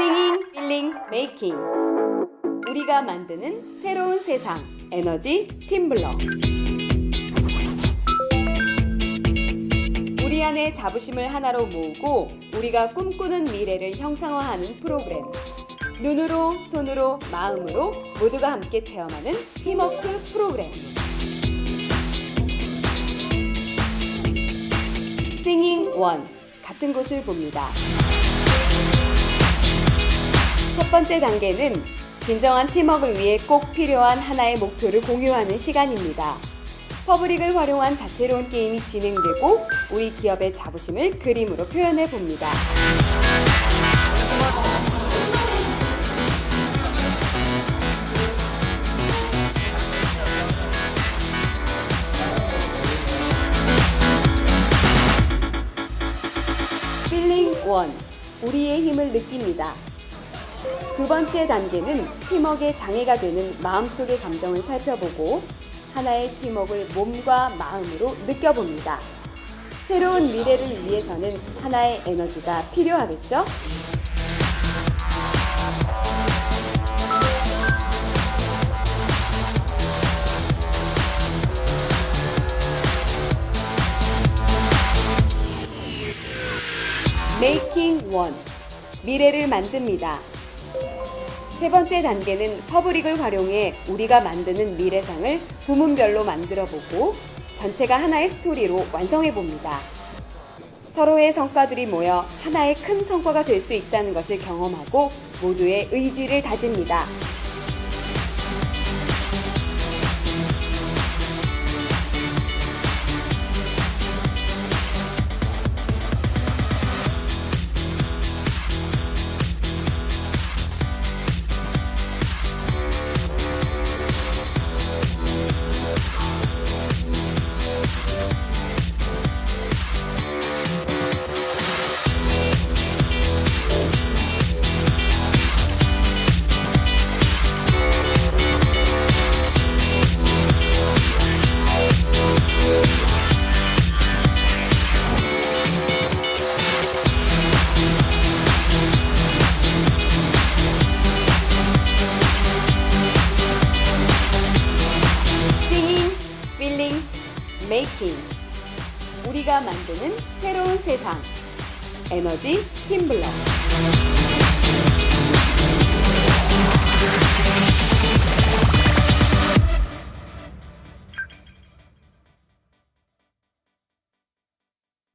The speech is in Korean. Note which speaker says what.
Speaker 1: Singing, Feeling, Making. 우리가 만드는 새로운 세상 에너지 팀블럭. 우리 안의 자부심을 하나로 모으고 우리가 꿈꾸는 미래를 형상화하는 프로그램. 눈으로 손으로 마음으로 모두가 함께 체험하는 팀워크 프로그램. 싱잉 원 같은 곳을 봅니다. 번째 단계는 진정한 팀워크를 위해 꼭 필요한 하나의 목표를 공유하는 시간입니다. 퍼블릭을 활용한 다채로운 게임이 진행되고 우리 기업의 자부심을 그림으로 표현해 봅니다. 필링 원 우리의 힘을 느낍니다. 두 번째 단계는 팀워크의 장애가 되는 마음속의 감정을 살펴보고 하나의 팀워크를 몸과 마음으로 느껴봅니다. 새로운 미래를 위해서는 하나의 에너지가 필요하겠죠? 메이킹 원 미래를 만듭니다. 세 번째 단계는 퍼블릭을 활용해 우리가 만드는 미래상을 부문별로 만들어 보고 전체가 하나의 스토리로 완성해 봅니다. 서로의 성과들이 모여 하나의 큰 성과가 될 수 있다는 것을 경험하고 모두의 의지를 다집니다. Making 우리가 만드는 새로운 세상. 에너지 팀블럭